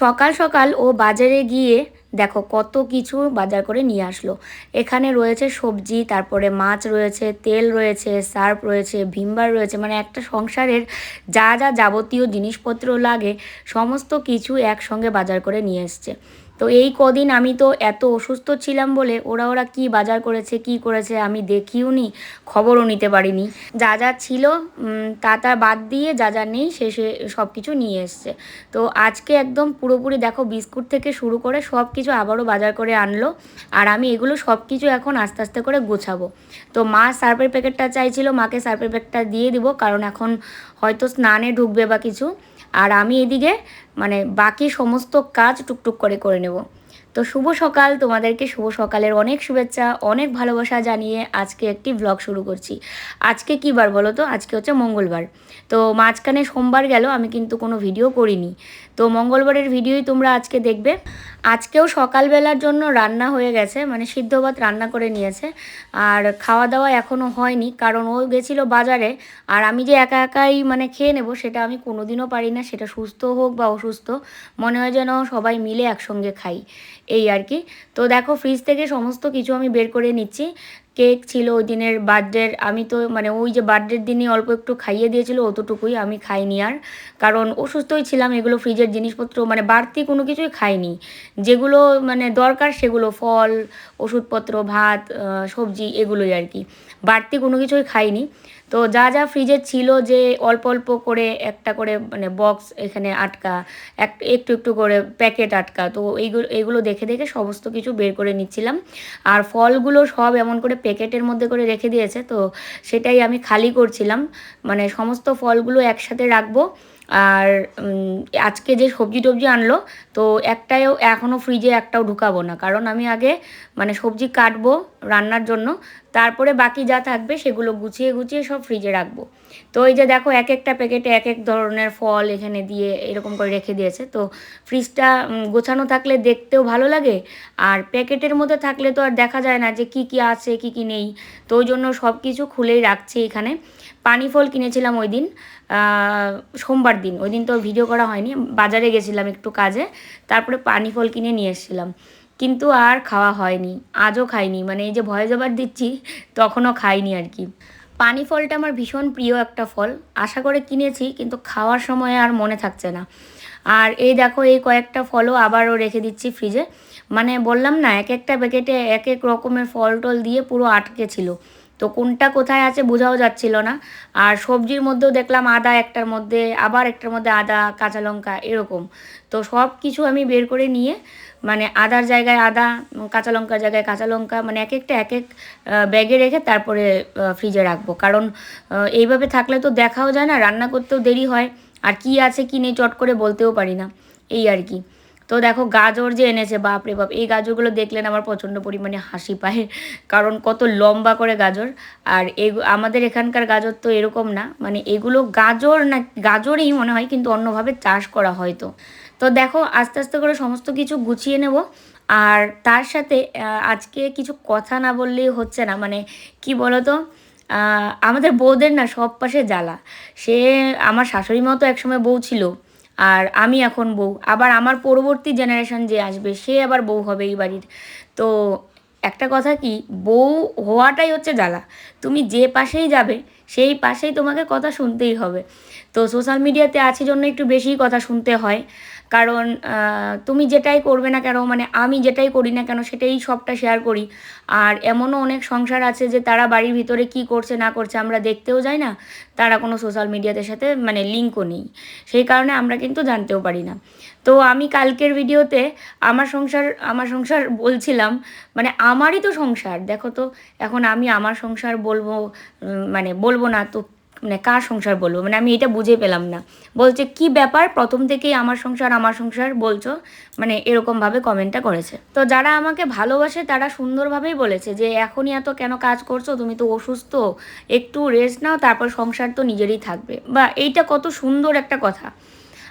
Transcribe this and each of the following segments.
সকাল সকাল ও বাজারে গিয়ে দেখো কত কিছু বাজার করে নিয়ে আসলো। এখানে রয়েছে সবজি, তারপরে মাছ রয়েছে, তেল রয়েছে, সার্ফ রয়েছে, ভিমবার রয়েছে মানে একটা সংসারের যা যা যাবতীয় জিনিসপত্র লাগে, সমস্ত কিছু একসঙ্গে বাজার করে নিয়ে এসছে। তো এই কদিন আমি তো এত অসুস্থ ছিলাম বলে ওরা ওরা কি বাজার করেছে, কি করেছে আমি দেখিও নি, খবরও নিতে পারিনি। যা যা ছিল তা তা বাদ দিয়ে যা যা নেই সে সে সব কিছু নিয়ে এসছে। তো আজকে একদম পুরোপুরি দেখো বিস্কুট থেকে শুরু করে সব কিছু আবারও বাজার করে আনলো। আর আমি এগুলো সব কিছু এখন আস্তে আস্তে করে গোছাবো। তো মা সার্ফের প্যাকেটটা চাইছিল, মাকে সার্ফের প্যাকেটটা দিয়ে দিব, কারণ এখন হয়তো স্নানে ঢুকবে বা কিছু। আর আমি এদিকে মানে বাকি সমস্ত কাজ টুকটুক করে করে নেব। তো শুভ সকাল, তোমাদেরকে শুভ সকালের অনেক শুভেচ্ছা, অনেক ভালোবাসা জানিয়ে আজকে একটি ব্লগ শুরু করছি। আজকে কী বার বলো তো? আজকে হচ্ছে মঙ্গলবার। তো মাঝখানে সোমবার গেল, আমি কিন্তু কোনো ভিডিও করিনি। তো মঙ্গলবারের ভিডিওই তোমরা আজকে দেখবে। আজকেও সকালবেলার জন্য রান্না হয়ে গেছে মানে সিদ্ধ ভাত রান্না করে নিয়েছে, আর খাওয়া দাওয়া এখনও হয়নি, কারণ ও গেছিল বাজারে, আর আমি যে একা একাই মানে খেয়ে নেব সেটা আমি কোনোদিনও পারি না, সেটা সুস্থ হোক বা অসুস্থ, মনে হয় যেন সবাই মিলে একসঙ্গে খাই, এই আর কি। তো দেখো ফ্রিজ থেকে সমস্ত কিছু আমি বের করে নিচ্ছি কেক ছিল ওই দিনের বার্থডের আমি তো মানে ওই যে বার্থডের দিনে অল্প একটু খাইয়ে দিয়েছিল, অতটুকুই আমি খাইনি আর। কারণ অসুস্থই ছিলাম, এগুলো ফ্রিজের জিনিসপত্র মানে বাড়তি কোনো কিছুই খাইনি। যেগুলো মানে দরকার সেগুলো ফল, ওষুধপত্র, ভাত সবজি, এগুলোই আর কি। বাড়তি কোনো কিছুই খাইনি। তো যা যা ফ্রিজে ছিল যে অল্প অল্প করে একটা করে মানে বক্স এখানে আটকা, এক, একটু একটু করে প্যাকেট আটকা, তো এইগুলো এগুলো দেখে দেখে সমস্ত কিছু বের করে নিচ্ছিলাম। আর ফলগুলো সব এমন করে প্যাকেটের মধ্যে করে রেখে দিয়েছে, তো সেটাই আমি খালি করছিলাম। মানে সমস্ত ফলগুলো একসাথে রাখব। আর আজকে যে সবজি টবজি আনলো, তো একটাও এখনও ফ্রিজে একটাও ঢুকাবো না। কারণ আমি আগে মানে সবজি কাটবো রান্নার জন্য, তারপরে বাকি যা থাকবে সেগুলো গুছিয়ে গুছিয়ে সব ফ্রিজে রাখব। তো এই যে দেখো, এক একটা প্যাকেটে এক এক ধরনের ফল এখানে দিয়ে এরকম করে রেখে দিয়েছে। তো ফ্রিজটা গোছানো থাকলে দেখতেও ভালো লাগে, আর প্যাকেটের মধ্যে থাকলে তো আর দেখা যায় না যে কি কি আছে, কি কি নেই। তো ওই জন্য সব কিছু খুলেই রাখছি এখানে। পানি ফল কিনেছিলাম ওই দিন সোমবার দিন। ওই দিন তো ভিডিও করা হয়নি, বাজারে গেছিলাম একটু কাজে, তারপরে পানি ফল কিনে নিয়ে এসেছিলাম। কিন্তু আর খাওয়া হয়নি, আজও খাইনি মানে এই যে ভয়ে জবার দিচ্ছি, তখনও খাইনি আর কি। পানি ফলটা আমার ভীষণ প্রিয় একটা ফল, আশা করে কিনেছি, কিন্তু খাওয়ার সময় আর মনে থাকছে না। আর এই দেখো, এই কয়েকটা ফলও আবারও রেখে দিচ্ছি ফ্রিজে মানে বললাম না, এক একটা প্যাকেটে এক এক রকমের ফল টল দিয়ে পুরো আটকে ছিল। তো কোনটা কোথায় আছে বোঝাও যাচ্ছিল না। আর সবজির মধ্যেও দেখলাম আদা একটার মধ্যে, আবার একটার মধ্যে আদা, কাঁচা লঙ্কা এরকম। তো সব কিছু আমি বের করে নিয়ে মানে আদার জায়গায় আদা, কাঁচা লঙ্কার জায়গায় কাঁচা লঙ্কা মানে এক একটা এক এক ব্যাগে রেখে তারপরে ফ্রিজে রাখব। কারণ এইভাবে থাকলে তো দেখাও যায় না, রান্না করতেও দেরি হয়। আর কি আছে কি নেই চট করে বলতেও পারি না। এই আর কি। তো দেখো গাজর যে এনেছে বাপ রে বাপ, এই গাজরগুলো দেখলেন আমার প্রচণ্ড পরিমাণে হাসি পায়। কারণ কত লম্বা করে গাজর, আর এই আমাদের এখানকার গাজর তো এরকম না। মানে এগুলো গাজর না, গাজরই মনে হয়, কিন্তু অন্যভাবে চাষ করা হয়তো তো। দেখো, আস্তে আস্তে করে সমস্ত কিছু গুছিয়ে নেব। আর তার সাথে আজকে কিছু কথা না বললেই হচ্ছে না। মানে কি বলো তো আমাদের বউদের না সব পাশে জ্বালা। সে, আমার শাশুড়ি মতো একসময় বউ ছিল। আর আমি এখন বউ। আবার আমার পরবর্তী জেনারেশন যে আসবে, সে আবার বউ হবে এই বাড়ির। তো একটা কথা কি, বউ হওয়াটাই হচ্ছে জ্বালা। তুমি যে পাশেই যাবে, সেই পাশেই তোমাকে কথা শুনতেই হবে। তো সোশ্যাল মিডিয়াতে আছি জন্য একটু বেশি কথা শুনতে হয়। কারণ তুমি যেটাই করবে না কেন মানে আমি যেটাই করি না কেন, সেটাই সবটা শেয়ার করি। আর এমনও অনেক সংসার আছে যে তারা বাড়ির ভিতরে কি করছে না করছে আমরা দেখতেও যাই না, তারা কোনো সোশ্যাল মিডিয়াতে সাথে মানে লিঙ্কও নেই। সেই কারণে আমরা কিন্তু জানতেও পারি না। তো আমি কালকের ভিডিওতে আমার সংসার আমার সংসার বলছিলাম মানে আমারই তো সংসার। দেখো তো, এখন আমি আমার সংসার বলব মানে বলব না তো মানে কার সংসার বলব? মানে আমি এটা বুঝে পেলাম না। বলছে, কি ব্যাপার? প্রথম থেকেই আমার সংসার আমার সংসার? বলছো। মানে এরকমভাবে কমেন্টটা করেছে। তো যারা আমাকে ভালোবাসে, তারা সুন্দরভাবেই বলেছে যে, এখনই এত কেন কাজ করছ? তুমি তো অসুস্থ। একটু রেস্ট নাও, তারপর সংসার তো নিজেরই থাকবে। বা এইটা কত সুন্দর একটা কথা।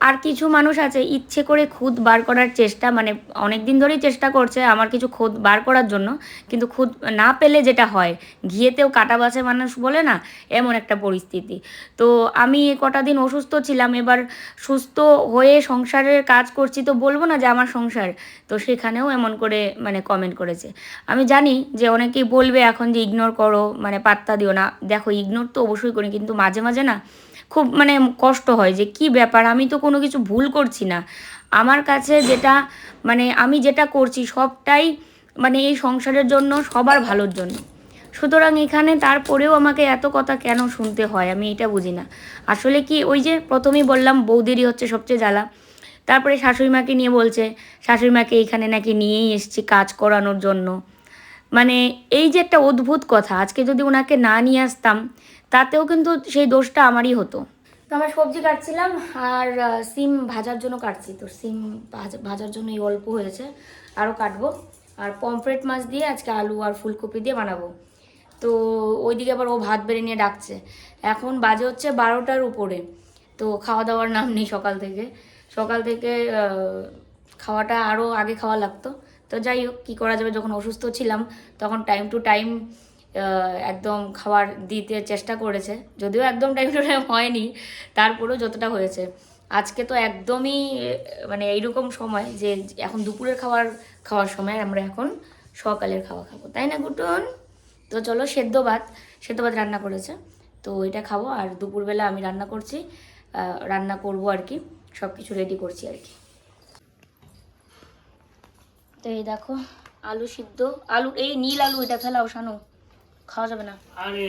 আর কিছু মানুষ আছে, ইচ্ছে করে খুদ বার করার চেষ্টা মানে অনেক দিন ধরেই চেষ্টা করছে আমার কিছু খুদ বার করার জন্য, কিন্তু খুদ না পেলে যেটা হয়, ঘিয়েতেও কাটা বাছে মানুষ বলে না, এমন একটা পরিস্থিতি। তো আমি এ কটা দিন অসুস্থ ছিলাম, এবার সুস্থ হয়ে সংসারের কাজ করছি তো বলব না যে আমার সংসার, তো সেখানেও এমন করে মানে কমেন্ট করেছে। আমি জানি যে অনেকেই বলবে এখন যে ইগনোর করো মানে পাত্তা দিও না। দেখো ইগনোর তো অবশ্যই করি, কিন্তু মাঝে মাঝে না খুব মানে কষ্ট হয় যে কি ব্যাপার? আমি তো কোনো কিছু ভুল করছি না। আমার কাছে যেটা মানে আমি যেটা করছি সবটাই মানে এই সংসারের জন্য, সবার ভালোর জন্য। সুতরাং এখানে তারপরেও আমাকে এত কথা কেন শুনতে হয়? আমি এটা বুঝি না। আসলে কি ওই যে প্রথমেই বললাম, বৌদিরই হচ্ছে সবচেয়ে জ্বালা। তারপরে শাশুড়ি মাকে নিয়ে বলছে, শাশুড়ি মাকে এইখানে নাকি নিয়েই এসছি কাজ করানোর জন্য। মানে এই যে একটা অদ্ভুত কথা, আজকে যদি ওনাকে না নিয়ে আসতাম তাতেও কিন্তু সেই দোষটা আমারই হতো। তো আমার সবজি কাটছিলাম আর সিম ভাজার জন্য কাটছি। তো সিম ভাজা- ভাজার জন্য এই অল্প হয়েছে, আরও কাটবো। আর পমফ্রেট মাছ দিয়ে আজকে আলু আর ফুলকপি দিয়ে বানাবো। তো ওইদিকে আবার ও ভাত বেড়ে নিয়ে ডাকছে। এখন বাজে হচ্ছে বারোটার উপরে। তো খাওয়া দাওয়ার নাম নেই সকাল থেকে। সকাল থেকে খাওয়াটা আরও আগে খাওয়া লাগতো। তো যাই হোক, কী করা যাবে? যখন অসুস্থ ছিলাম, তখন টাইম টু টাইম একদম খাবার দিতে চেষ্টা করেছে। যদিও একদম টাইম টু টাইম হয়নি, তারপরেও যতটা হয়েছে। আজকে তো একদমই মানে এইরকম সময় যে এখন দুপুরের খাবার খাওয়ার সময় আমরা এখন সকালের খাওয়া খাব। তাই না, গুটন? তো চলো সেদ্ধ ভাত সেদ্ধ ভাত রান্না করেছে। তো এটা খাব আর দুপুরবেলা আমি রান্না করছি রান্না করব আর কি সব কিছু রেডি করছি আর কি। তো এই দেখো, আলু সিদ্ধ, আলু, এই নীল আলু এটা ফেলাও শানু। খাওয়া যাবে না। আরে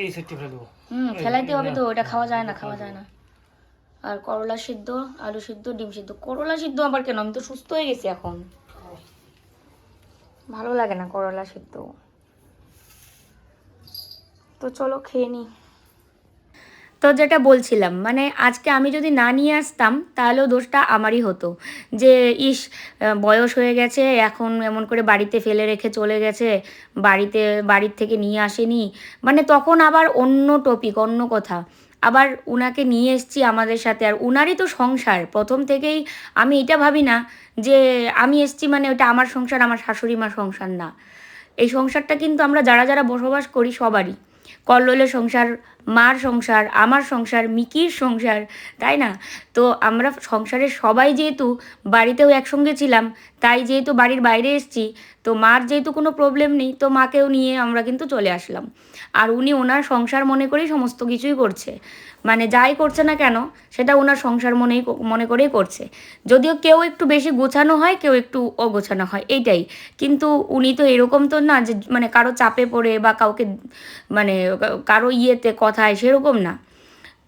এই সেটটি ফেলে দেবো। হুম ফেলাইতে হবে তো ওটা খাওয়া যায় না খাওয়া যায় না। আর করলা সিদ্ধ আলু সিদ্ধ ডিম সিদ্ধ। করলা সিদ্ধ আবার কেন? আমি তো সুস্থ হয়ে গেছি এখন। ভালো লাগে না করলা সিদ্ধ। তো চলো খেয়ে নিই তো যেটা বলছিলাম মানে আজকে আমি যদি না নিয়ে আসতাম, তাহলেও দোষটা আমারই হতো। যে ইস বয়স হয়ে গেছে, এখন এমন করে বাড়িতে ফেলে রেখে চলে গেছে, বাড়িতে, বাড়ির থেকে নিয়ে আসেনি। মানে তখন আবার অন্য টপিক অন্য কথা। আবার উনাকে নিয়ে এসছি আমাদের সাথে, আর উনারই তো সংসার। প্রথম থেকেই আমি এটা ভাবি না, যে আমি এসছি মানে ওটা আমার সংসার, আমার শাশুড়ি মার সংসার না। এই সংসারটা কিন্তু আমরা যারা যারা বসবাস করি সবারই। কল্লোলের সংসার মার সংসার, আমার সংসার, মিকির সংসার, তাই না? তো আমরা সংসারের সবাই যেহেতু বাড়িতেও একসঙ্গে ছিলাম, তাই যেহেতু বাড়ির বাইরে এসছি, তো মার যেহেতু কোনো প্রবলেম নেই, তো মাকেও নিয়ে আমরা কিন্তু চলে আসলাম। আর উনি ওনার সংসার মনে করেই সমস্ত কিছুই করছে। মানে যাই করছে না কেন, সেটা ওনার সংসার মনেই মনে করেই করছে। যদিও কেউ একটু বেশি গোছানো হয়, কেউ একটু অগোছানো হয়, এইটাই। কিন্তু উনি তো এরকম তো না যে মানে কারও চাপে পড়ে বা কাউকে মানে কারও ইয়েতে কথায় সেরকম না।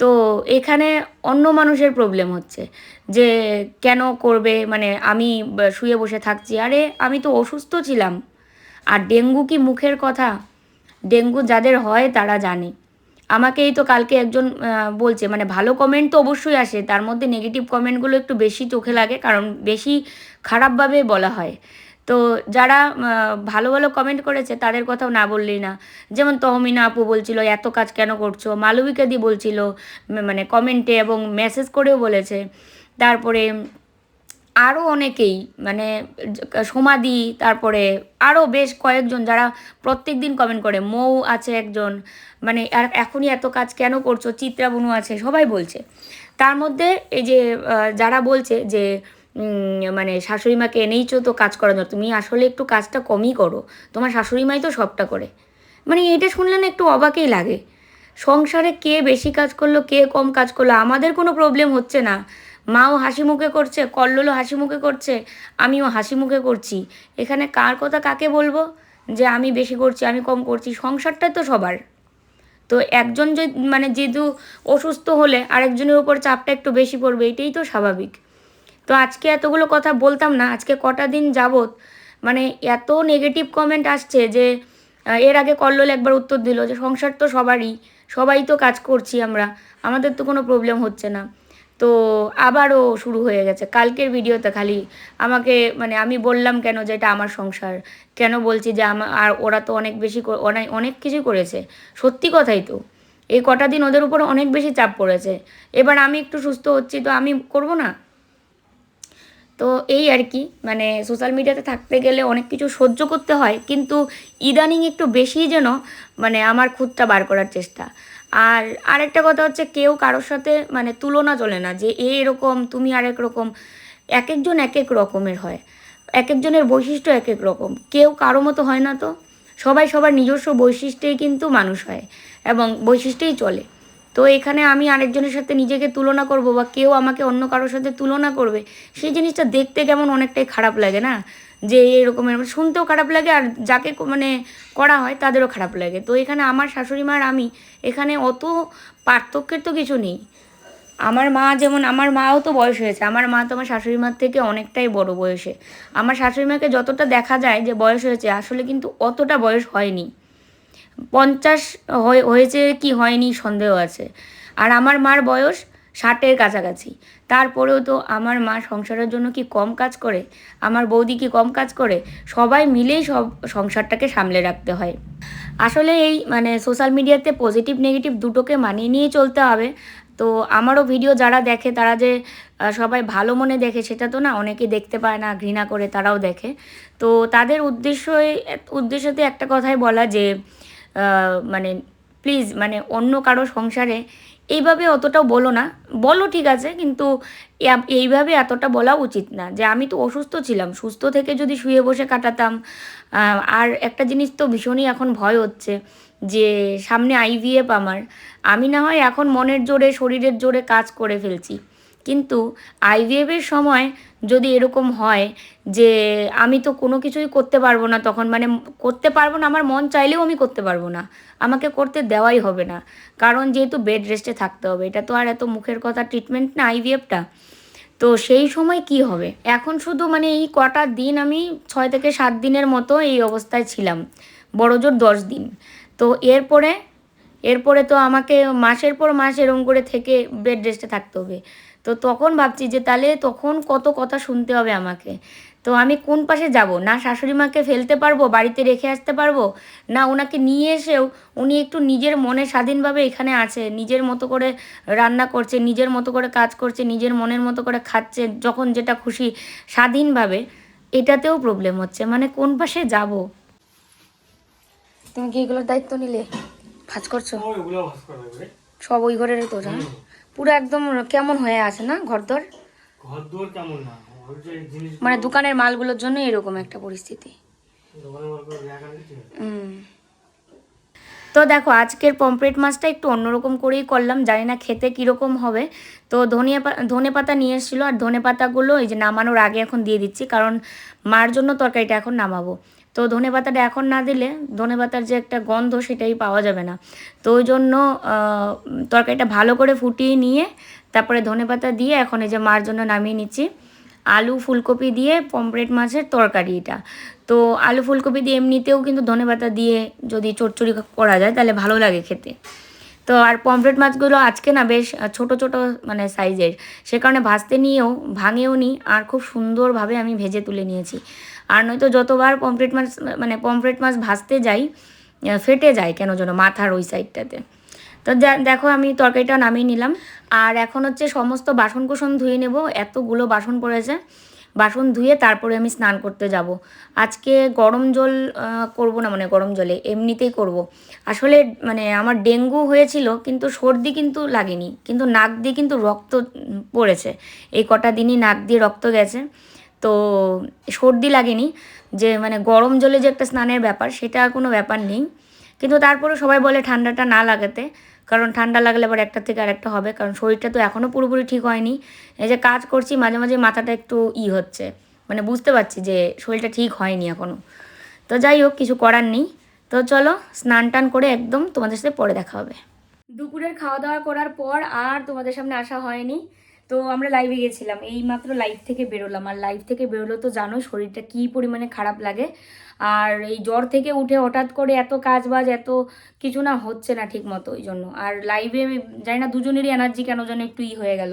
তো এখানে অন্য মানুষের প্রবলেম হচ্ছে যে কেন করবে? মানে আমি শুয়ে বসে থাকছি। আরে আমি তো অসুস্থ ছিলাম। আর ডেঙ্গু কি মুখের কথা? ডেঙ্গু যাদের হয় তারা জানে। আমাকেই তো কালকে একজন বলছে মানে ভালো কমেন্ট তো অবশ্যই আসে, তার মধ্যে নেগেটিভ কমেন্টগুলো একটু বেশি চোখে লাগে, কারণ বেশি খারাপভাবে বলা হয়। তো যারা ভালো ভালো কমেন্ট করেছে তাদের কথাও না বললেই না। যেমন তহমিনা আপু বলছিল, এত কাজ কেন করছ? মালবিকা দি বলছিল মানে কমেন্টে এবং মেসেজ করেও বলেছে। তারপরে আরও অনেকেই মানে সমাধি তারপরে আরও বেশ কয়েকজন যারা প্রত্যেক দিন কমেন্ট করে, মৌ আছে একজন মানে আর এখনই এত কাজ কেন করছ? চিত্রা বনু আছে, সবাই বলছে। তার মধ্যে এই যে যারা বলছে যে মানে শাশুড়ি মাকে এনেইছো তো কাজ করানো তুমি আসলে একটু কাজটা কমই করো। তোমার শাশুড়ি মাই তো সবটা করে। মানে এটা শুনলে না একটু অবাকেই লাগে। সংসারে কে বেশি কাজ করল, কে কম কাজ করল, আমাদের কোনো প্রবলেম হচ্ছে না। মাও হাসি মুখে করছে, কল্লোলও হাসি মুখে করছে, আমিও হাসি মুখে করছি। এখানে কার কথা কাকে বলব? যে আমি বেশি করছি, আমি কম করছি সংসারটা তো সবার। তো একজন যে মানে যেহেতু অসুস্থ হলে আরেকজনের উপর চাপটা একটু বেশি পড়বে, এটাই তো স্বাভাবিক। তো আজকে এতগুলো কথা বলতাম না, আজকে কটা দিন যাবত মানে এত নেগেটিভ কমেন্ট আসছে যে এর আগে কল্লোল একবার উত্তর দিল যে সংসার তো সবারই, সবাই তো কাজ করছি আমরা, আমাদের তো কোনো প্রবলেম হচ্ছে না। তো আবারও শুরু হয়ে গেছে, কালকের ভিডিওতে খালি আমাকে মানে আমি বললাম কেন যে এটা আমার সংসার, কেন বলছি যে আমার আর ওরা তো অনেক বেশি অনেক অনেক কিছুই করেছে, সত্যি কথাই তো। এই কটা দিন ওদের উপর অনেক বেশি চাপ পড়েছে। এবার আমি একটু সুস্থ হচ্ছি তো আমি করব না? তো এই আর কি মানে সোশ্যাল মিডিয়াতে থাকতে গেলে অনেক কিছু সহ্য করতে হয়, কিন্তু ইদানিং একটু বেশি যেন মানে আমার খুদটা বার করার চেষ্টা। আর আরেকটা কথা হচ্ছে কেউ কারোর সাথে মানে তুলনা চলে না যে এ এরকম, তুমি আরেক রকম এক একজন এক এক রকমের হয় এক একজনের বৈশিষ্ট্য এক এক রকম, কেউ কারও মতো হয় না তো। সবাই সবার নিজস্ব বৈশিষ্ট্যেই কিন্তু মানুষ হয়, এবং বৈশিষ্ট্যেই চলে। তো এখানে আমি আরেকজনের সাথে নিজেকে তুলনা করব বা কেউ আমাকে অন্য কারোর সাথে তুলনা করবে, সেই জিনিসটা দেখতে কেমন অনেকটাই খারাপ লাগে না? যে এরকমের শুনতেও খারাপ লাগে আর যাকে মানে করা হয় তাদেরও খারাপ লাগে। তো এখানে আমার শাশুড়ি মা আর আমি, এখানে অত পার্থক্যের তো কিছু নেই। আমার মা যেমন, আমার মাও তো বয়স হয়েছে, আমার মা তো আমার শাশুড়ি মার থেকে অনেকটাই বড় বয়সে। আমার শাশুড়ি মাকে যতটা দেখা যায় যে বয়স হয়েছে, আসলে কিন্তু অতটা বয়স হয়নি। পঞ্চাশ হয়ে- হয়েছে কি হয়নি সন্দেহ আছে। আর আমার মার বয়স ষাটের কাছাকাছি। তারপরেও তো আমার মা সংসারের জন্য কি কম কাজ করে? আমার বৌদি কি কম কাজ করে? সবাই মিলেই সব সংসারটাকে সামলে রাখতে হয়। আসলে এই মানে সোশ্যাল মিডিয়াতে পজিটিভ নেগেটিভ দুটোকে মানিয়ে নিয়ে চলতে হবে। তো আমারও ভিডিও যারা দেখে, তারা যে সবাই ভালো মনে দেখে, সেটা তো না, অনেকে দেখতে পায় না, ঘৃণা করে তারাও দেখে। তো তাদের উদ্দেশ্যই, উদ্দেশ্যতে একটা কথাই বলা যে মানে প্লিজ মানে অন্য কারও সংসারে এইভাবে অতটাও বলো না। বলো ঠিক আছে, কিন্তু এইভাবে এতটা বলা উচিত না যে আমি তো অসুস্থ ছিলাম, সুস্থ থেকে যদি শুয়ে বসে কাটাতাম। আর একটা জিনিস তো ভীষণই এখন ভয় হচ্ছে যে সামনে আইভিএফ আমার। আমি না হয় এখন মনের জোরে, শরীরের জোরে কাজ করে ফেলছি। কিন্তু আইভিএফের সময় যদি এরকম হয় যে আমি তো কোনো কিছুই করতে পারব না, তখন মানে করতে পারব না, আমার মন চাইলেও আমি করতে পারব না। আমাকে করতে দেওয়াই হবে না। কারণ যেহেতু বেড রেস্টে থাকতে হবে, এটা তো আর এত মুখের কথা ট্রিটমেন্ট না আইভিএফটা তো সেই সময় কি হবে? এখন শুধু মানে এই কটা দিন আমি ছয় থেকে সাত দিনের মতো এই অবস্থায় ছিলাম, বড় জোর দশ দিন। তো এরপরে এরপরে তো আমাকে মাসের পর মাস এরম করে থেকে বেড রেস্টে থাকতে হবে। তো তখন ভাবছি যে তাহলে তখন কত কথা শুনতে হবে আমাকে। তো আমি কোন পাশে যাব? না শাশুড়ি মাকে ফেলতে পারব? বাড়িতে রেখে আসতে পারব? না ওনাকে নিয়ে এসেও উনি একটু নিজের মনে স্বাধীনভাবে এখানে আছে নিজের মতো করে রান্না করছে নিজের মতো করে কাজ করছে নিজের মনের মতো করে খাচ্ছে যখন যেটা খুশি স্বাধীনভাবে। এটাতেও প্রবলেম হচ্ছে। মানে কোন পাশে যাব? তুমি কি এগুলোর দায়িত্ব নিলে? কাজ করছ? সব ওই ঘরের তো হ্যাঁ পুরো একদম কেমন হয়ে আছে না ঘরদর? ঘর দুয়ার কেমন না? মানে দোকানের মালগুলোর জন্য এরকম একটা পরিস্থিতি। তো দেখো আজকের পমফ্রেট মাছটা একটু অন্যরকম করেই করলাম জানি না খেতে কীরকম হবে। তো ধনিয়া পা ধনে পাতা নিয়ে এসেছিল আর ধনে পাতাগুলো এই যে নামানোর আগে এখন দিয়ে দিচ্ছি কারণ মার জন্য তরকারিটা এখন নামাবো। তো ধনে পাতাটা এখন না দিলে ধনে পাতার যে একটা গন্ধ সেটাই পাওয়া যাবে না। তো ওই জন্য তরকারিটা ভালো করে ফুটিয়ে নিয়ে তারপরে ধনে পাতা দিয়ে এখন এই যে মার জন্য নামিয়ে নিচ্ছি। আলু ফুলকপি দিয়ে পমফ্রেট মাছের তরকারি এটা। তো আলু ফুলকপি দিয়ে এমনিতেও কিন্তু ধনেপাতা দিয়ে যদি চচ্চড়ি করা যায় তাহলে ভালো লাগে খেতে। তো আর পমফ্রেট মাছগুলো আজকে না বেশ ছোট ছোট মানে সাইজের। সে কারণে ভাজতে নিয়েও ভাঙেও নি আর খুব সুন্দরভাবে আমি ভেজে তুলে নিয়েছি। আর নয়তো যতবার পমফ্রেট মাছ মানে পমফ্রেট মাছ ভাজতে যাই ফেটে যায় কেন যেন মাথার ওই সাইডটাতে তো দেখো আমি তরকারিটা নামিয়ে নিলাম। আর এখন হচ্ছে সমস্ত বাসন কুসন ধুয়ে নেব, এতগুলো বাসন পড়েছে। বাসন ধুয়ে তারপরে আমি স্নান করতে যাব। আজকে গরম জল করব না মানে গরম জলে, এমনিতেই করব। আসলে মানে আমার ডেঙ্গু হয়েছিল, কিন্তু সর্দি কিন্তু লাগেনি, কিন্তু নাক দিয়ে কিন্তু রক্ত পড়েছে। এই কটা দিনই নাক দিয়ে রক্ত গেছে। তো সর্দি লাগেনি, যে মানে গরম জলে যে একটা স্নানের ব্যাপার, সেটা কোনো ব্যাপার নেই। কিন্তু তারপরে সবাই বলে ঠান্ডাটা না লাগাতে, কারণ ঠান্ডা লাগলে আবার একটা থেকে আরেকটা হবে, কারণ শরীরটা তো এখনও পুরোপুরি ঠিক হয়নি। এই যে কাজ করছি, মাঝে মাঝে মাথাটা একটু ই হচ্ছে মানে বুঝতে পারছি যে শরীরটা ঠিক হয়নি এখনও তো যাই হোক, কিছু করার নেই। তো চলো, স্নান টান করে একদম তোমাদের সাথে পরে দেখা হবে। দুপুরের খাওয়া দাওয়া করার পর আর তোমাদের সামনে আসা হয়নি। তো আমরা লাইভে গেছিলাম। এই মাত্র লাইভ থেকে বেরোলাম। আর লাইভ থেকে বেরোলো তো জানো শরীরটা কী পরিমাণে খারাপ লাগে। আর এই জ্বর থেকে উঠে হঠাৎ করে এত কাজ বাজ এত কিছু না হচ্ছে না ঠিক মতো ওই জন্য। আর লাইভে জানি না দুজনেরই এনার্জি কেন যেন একটু ই হয়ে গেল।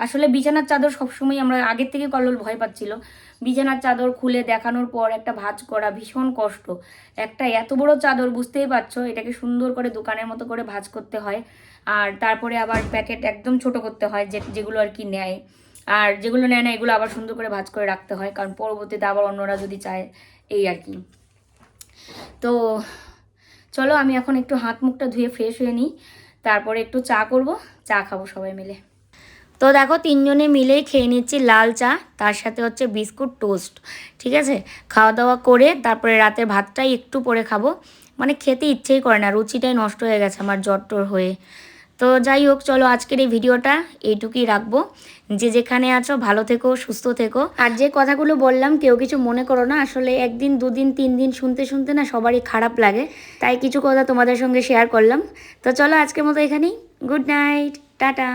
আসলে বিছানার চাদর সবসময় আমরা আগের থেকে কল্লোল ভয় পাচ্ছিল। বিছানার চাদর খুলে দেখানোর পর একটা ভাঁজ করা ভীষণ কষ্ট। একটা এত বড় চাদর, বুঝতেই পারছ, এটাকে সুন্দর করে দোকানের মতো করে ভাজ করতে হয়। আর তারপরে আবার প্যাকেট একদম ছোট করতে হয় যে, যেগুলো আর কি নেয়। আর যেগুলো নেয় না, এগুলো আবার সুন্দর করে ভাজ করে রাখতে হয়, কারণ পরবর্তীতে আবার অন্যরা যদি চায় এই আর কি। তো চলো আমি এখন একটু হাত মুখটা ধুয়ে ফ্রেশ হয়ে নিই, তারপরে একটু চা করব, চা খাব সবাই মিলে। তো দেখো তিনজনে মিলেই খেয়ে নিচ্ছি লাল চা, তার সাথে হচ্ছে বিস্কুট টোস্ট, ঠিক আছে? খাওয়া দাওয়া করে তারপরে রাতের ভাতটাই একটু পরে খাব। মানে খেতে ইচ্ছেই করে না, রুচিটাই নষ্ট হয়ে গেছে আমার জ্বরটর হয়ে। তো যাই হোক, চলো আজকের এই ভিডিওটা এইটুকুই রাখব। যে যেখানে আছো, ভালো থেকো, সুস্থ থেকো। আর যে কথাগুলো বললাম, কেউ কিছু মনে করো না, আসলে একদিন, দুদিন তিন দিন শুনতে শুনতে না সবারই খারাপ লাগে। তাই কিছু কথা তোমাদের সঙ্গে শেয়ার করলাম। তো চলো আজকের মতো এখানেই। Good night tata